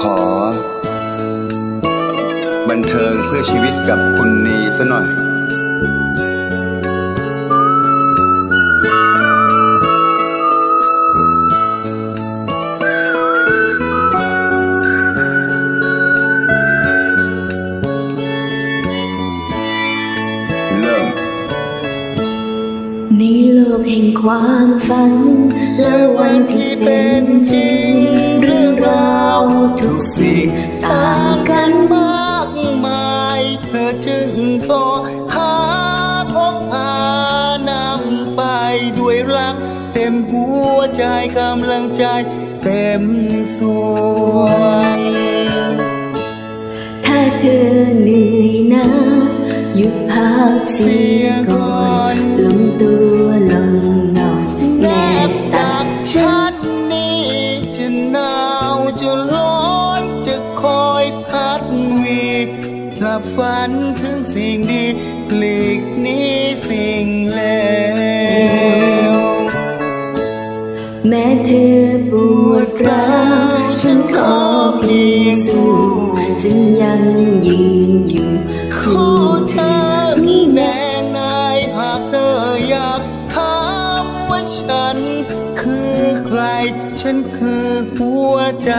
ขอ บันเทิงเพื่อชีวิตกับคุณนีซะหน่อย เริ่ม ในโลกแห่งความฝันและวันที่ สิ่งต่างกันมากมาย เธอจึงโซหาพบพานำไปด้วยรัก เต็มหัวใจกำลังใจ เต็มส่วงถ้าเธอเหนื่อยนะหยุดพักเสียก่อนลงตัวลงนอนแนแนบบตัตักกฉันนี่ ลับฝันถึงสิ่งดีหลีกนี้สิ่งเลวแม้เธอปวดร้าวฉันขอเพียงสู้จึงยังยืนอยู่คู่เธอมีแนงนายหากเธออยากถามว่าฉันคือใคร ฉันคือหัวใจ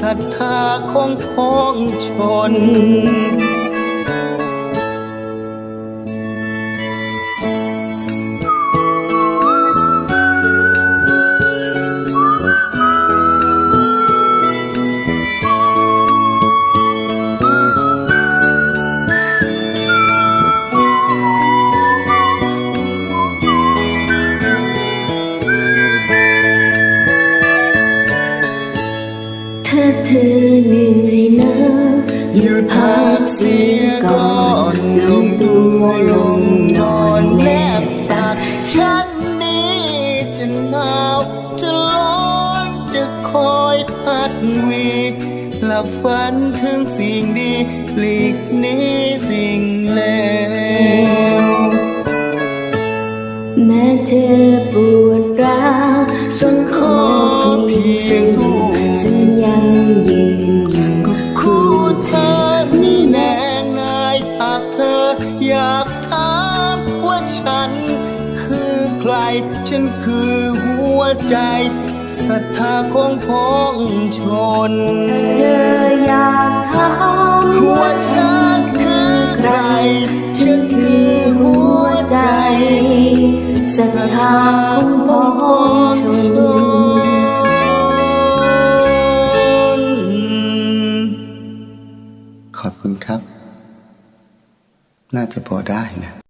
ศรัทธาของพ้องชน เธอเหนื่อยนะหยุดพักเสียก่อนลงตัวลงนอนแนบตักฉันนี้จะหนาวจะร้อนจะคอยพัดวีหลับฝันถึงสิ่งดีหลีกนี้สิ่งเลวแม้เธอปวดร้าวฉัน ร ฉันคือหัวใจศรัทธาของพ้องชน เธออยากถามว่าฉันคือใคร ฉันคือหัวใจศรัทธาของพ้องชนขอบคุณครับ น่าจะพอได้นะ